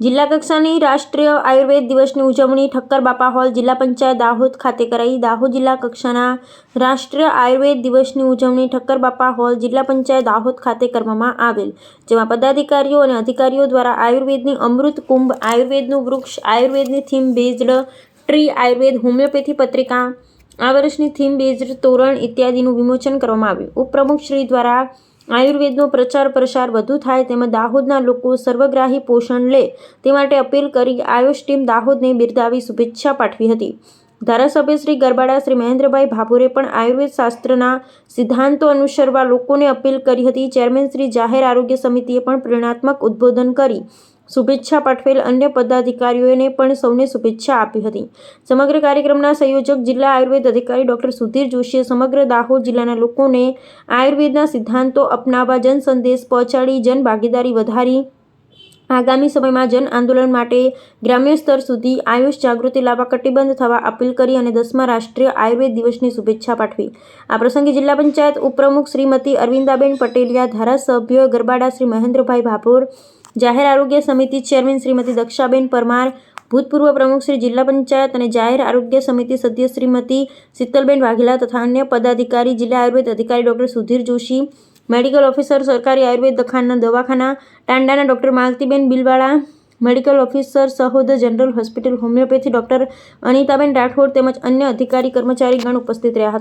જિલ્લા કક્ષાની રાષ્ટ્રીય આયુર્વેદ દિવસની ઉજવણી ઠક્કર બાપા હોલ જિલ્લા પંચાયત દાહોદ ખાતે કરાઈ. દાહોદ જિલ્લા કક્ષાના રાષ્ટ્રીય આયુર્વેદ દિવસની ઉજવણી ઠક્કર બાપા હોલ જિલ્લા પંચાયત દાહોદ ખાતે કરવામાં આવેલ, જેમાં પદાધિકારીઓ અને અધિકારીઓ દ્વારા આયુર્વેદની અમૃત કુંભ, આયુર્વેદનું વૃક્ષ, આયુર્વેદની theme based tree, Ayurveda homeopathy પત્રિકા, આ વર્ષની થીમ બેઝડ તોરણ ઇત્યાદિનું વિમોચન કરવામાં આવ્યું. ઉપપ્રમુખ શ્રી દ્વારા આયુર્વેદનો પ્રચાર પ્રસાર વધુ થાય તેમજ દાહોદના લોકો સર્વગ્રાહી પોષણ લે તે માટે અપીલ કરી આયુષ ટીમ દાહોદને બિરદાવી શુભેચ્છા પાઠવી હતી. ધારાસભ્ય શ્રી ગરબાડા, શ્રી મહેન્દ્રભાઈ ભાભોરે પણ આયુર્વેદ શાસ્ત્રના સિદ્ધાંતો અનુસરવા લોકોને અપીલ કરી હતી. ચેરમેન શ્રી જાહેર આરોગ્ય સમિતિએ પણ પ્રેરણાત્મક ઉદ્બોધન કરી. શુભેચ્છા પાઠવેલ અન્ય પદાધિકારીઓને પણ સૌને શુભેચ્છા આપી હતી. સમગ્ર કાર્યક્રમના સંયોજક જિલ્લા આયુર્વેદ અધિકારી ડોક્ટર સુધીર જોશીએ સમગ્ર દાહોદ જિલ્લાના લોકોને આયુર્વેદના સિદ્ધાંતો અપનાવવા જન સંદેશ પહોંચાડી જન ભાગીદારી વધારી, આગામી સમયમાં જન આંદોલન માટે ગ્રામ્ય સ્તર સુધી આયુષ જાગૃતિ લાવવા કટિબંધ થવા અપીલ કરી અને દસમા રાષ્ટ્રીય આયુર્વેદ દિવસની શુભેચ્છા પાઠવી. આ પ્રસંગે જિલ્લા પંચાયત ઉપપ્રમુખ શ્રીમતી અરવિંદાબેન પટેલિયા, ધારાસભ્ય ગરબાડા શ્રી મહેન્દ્રભાઈ ભાભોર જાહેર આરોગ્ય સમિતિ ચેરમેન શ્રીમતી દક્ષાબેન પરમાર, ભૂતપૂર્વ પ્રમુખ શ્રી જિલ્લા પંચાયત અને જાહેર આરોગ્ય સમિતિ સભ્ય શ્રીમતી શીતલબેન વાઘેલા તથા અન્ય પદાધિકારી, જિલ્લા આયુર્વેદ અધિકારી doctor Sudhir Joshi, medical officer સરકારી આયુર્વેદ દખાનના દવાખાના ટાંડાના doctor Maltiben Bilwala, medical officer સહોદ general hospital homeopathy doctor Anitaben Rathod તેમજ અન્ય અધિકારી કર્મચારીગણ ઉપસ્થિત રહ્યા હતા.